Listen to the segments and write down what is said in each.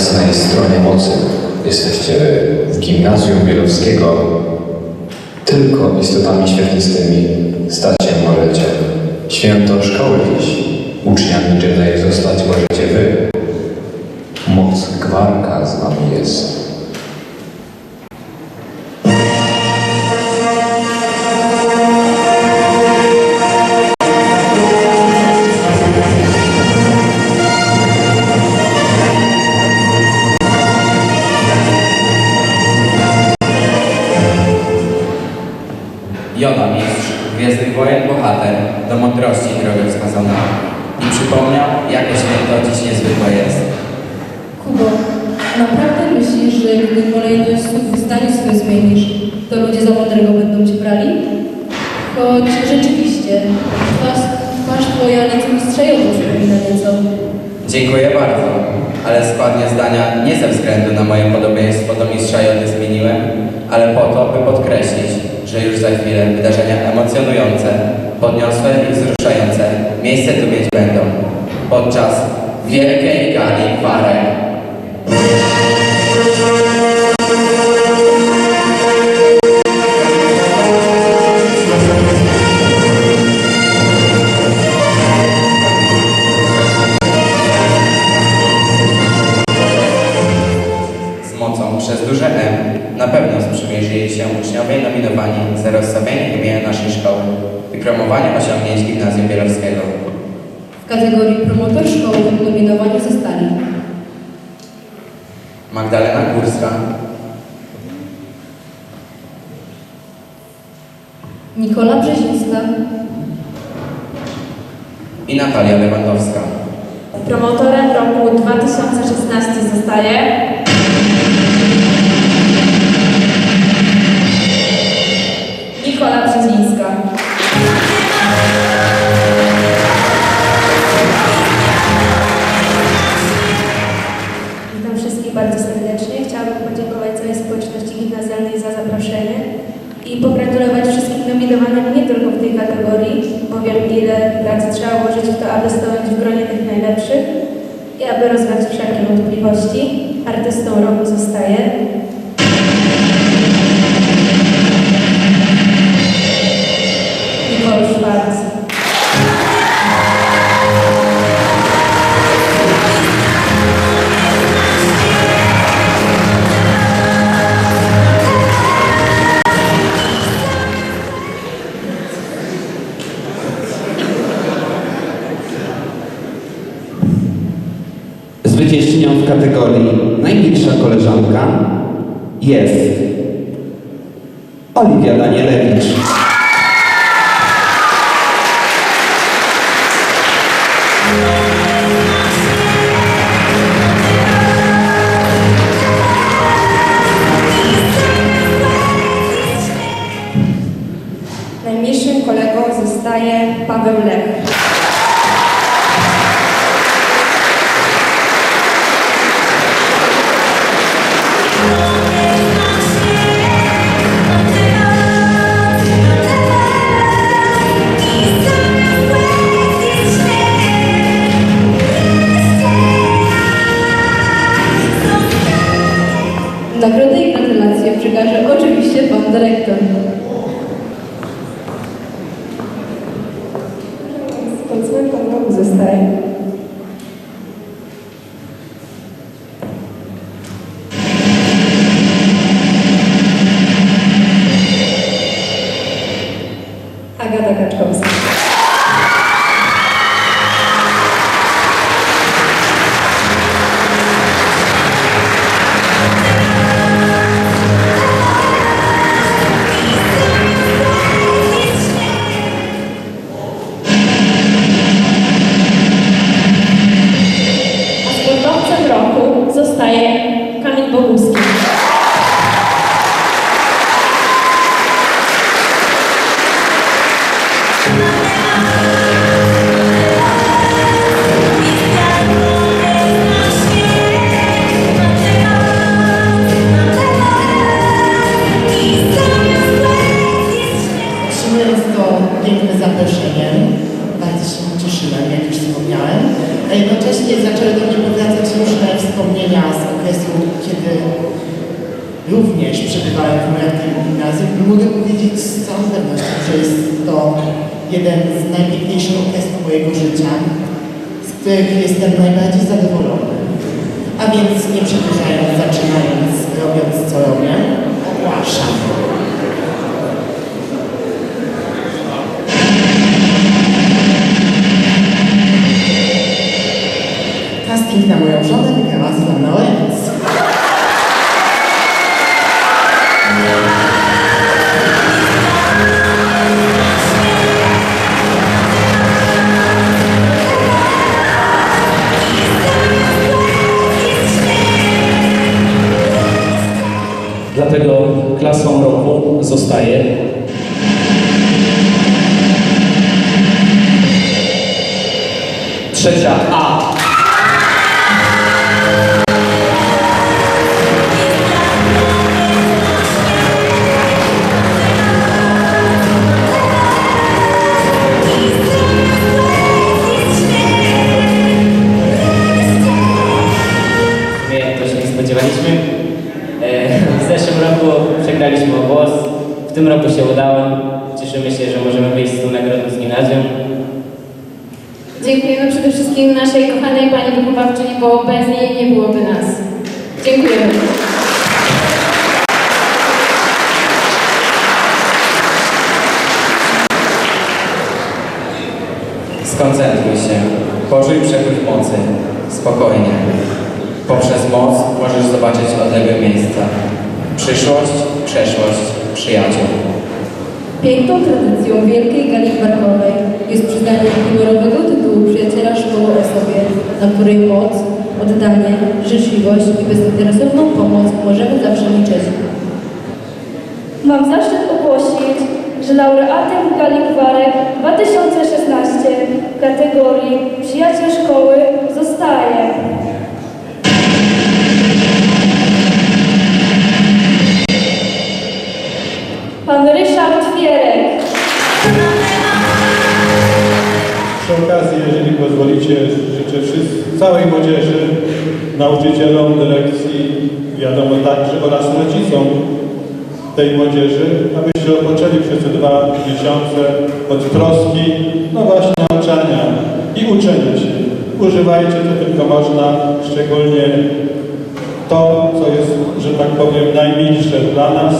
jasnej stronie mocy. Jesteście w gimnazjum Bielowskiego. Tylko istotami świetlistymi się możecie. Święto szkoły dziś. Uczniami Jedi zostać możecie wy. Święto dziś niezwykłe jest. Kubo, naprawdę myślisz, że gdy kolejność słów w zdaniu swoje zmienisz, to ludzie za mądrego będą cię brali? Choć rzeczywiście, twarz, twarz twoja nieco mistrzejowo przypomina nieco. Dziękuję bardzo, ale składnie zdania nie ze względu na moje podobieństwo do mistrza Jody zmieniłem, ale po to, by podkreślić, że już za chwilę wydarzenia emocjonujące, podniosłe i wzruszające miejsce tu mieć będą podczas wielkiej gali gwarek. z mocą przez duże M na pewno sprzymierzyli się uczniowie nominowani za rozstawienie imienia naszej szkoły i promowanie osiągnięć Gimnazjum Bielowskiego. W kategorii promotor szkoły nominowani zostali Magdalena Górska, Nikola Brzezińska, i Natalia Lewandowska. Promotorem roku 2016 zostaje Nikola Brzezińska. I pogratulować wszystkim nominowanym nie tylko w tej kategorii, bo wiem ile pracy trzeba włożyć w to, aby stanąć w gronie tych najlepszych i aby rozwiać wszelkie wątpliwości. Artystą roku zostaje kategorii najmilsza koleżanka jest Oliwia Danielewicz. Najmniejszym kolegą zostaje Paweł Lech. Nagrodę i gratulacje przekaże oczywiście pan dyrektor. Kiedy również przebywałem w Murakiem Gimnazjum, mogę powiedzieć z całą pewnością, że jest to jeden z najpiękniejszych okresów mojego życia, z których jestem najbardziej zadowolony. A więc nie przedłużając, zaczynając, robiąc co robię, ogłaszam. Casting na moją żonę wygrała Dlatego klasą roku zostaje trzecia A. Dziękujemy przede wszystkim naszej kochanej pani wychowawczyni, bo bez niej nie byłoby nas. Dziękujemy. Skoncentruj się, poczuj przepływ mocy, spokojnie. Poprzez moc możesz zobaczyć odległe miejsca. Przyszłość, przeszłość, przyjaciół. Piękną tradycją Wielkiej Gali Barkowej jest przyznanie honorowego tytułu przyjaciela szkoły osobie, na której moc, oddanie, życzliwość i bezinteresowną pomoc możemy zawsze liczyć. Mam zaszczyt ogłosić, że laureatem Gali Gwarek 2016 w kategorii Przyjaciel Szkoły zostaje życzę całej młodzieży, nauczycielom, dyrekcji, wiadomo także oraz rodzicom tej młodzieży, abyście odpoczęli przez te dwa miesiące od troski, no właśnie nauczania i uczenia się. Używajcie to tylko można, szczególnie to, co jest, że tak powiem, najmilsze dla nas,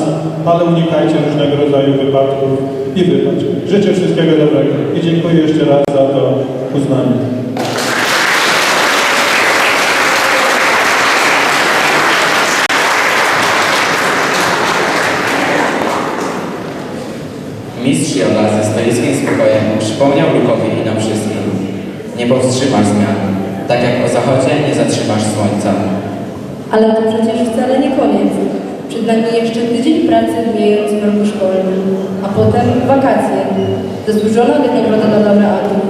ale unikajcie różnego rodzaju wypadków i wypaczeń. Życzę wszystkiego dobrego i dziękuję jeszcze raz za to uznanie. Mistrz Joda ze stoickim spokojem przypomniał Lukowi i nam wszystkim. Nie powstrzymasz zmian. Tak jak o zachodzie nie zatrzymasz słońca. Ale to przecież wcale nie koniec. Przed nami jeszcze tydzień pracy w roku szkolnym, a potem wakacje. Zasłużona wynagroda dla laureatów,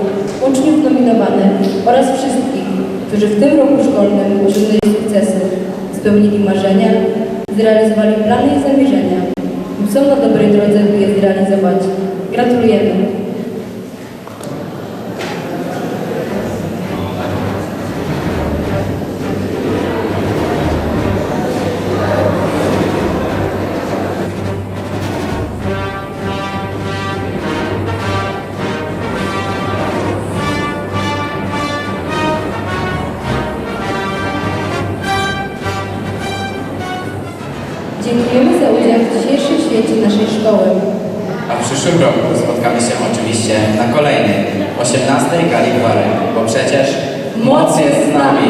uczniów nominowanych oraz wszystkich, którzy w tym roku szkolnym osiągnęli sukcesy, spełnili marzenia, zrealizowali plany i zamierzenia są na dobrej drodze, by je zrealizować. Gratulujemy! dzieci naszej szkoły. A w przyszłym roku spotkamy się oczywiście na kolejnej, 18 gali gwary, bo przecież moc jest z nami.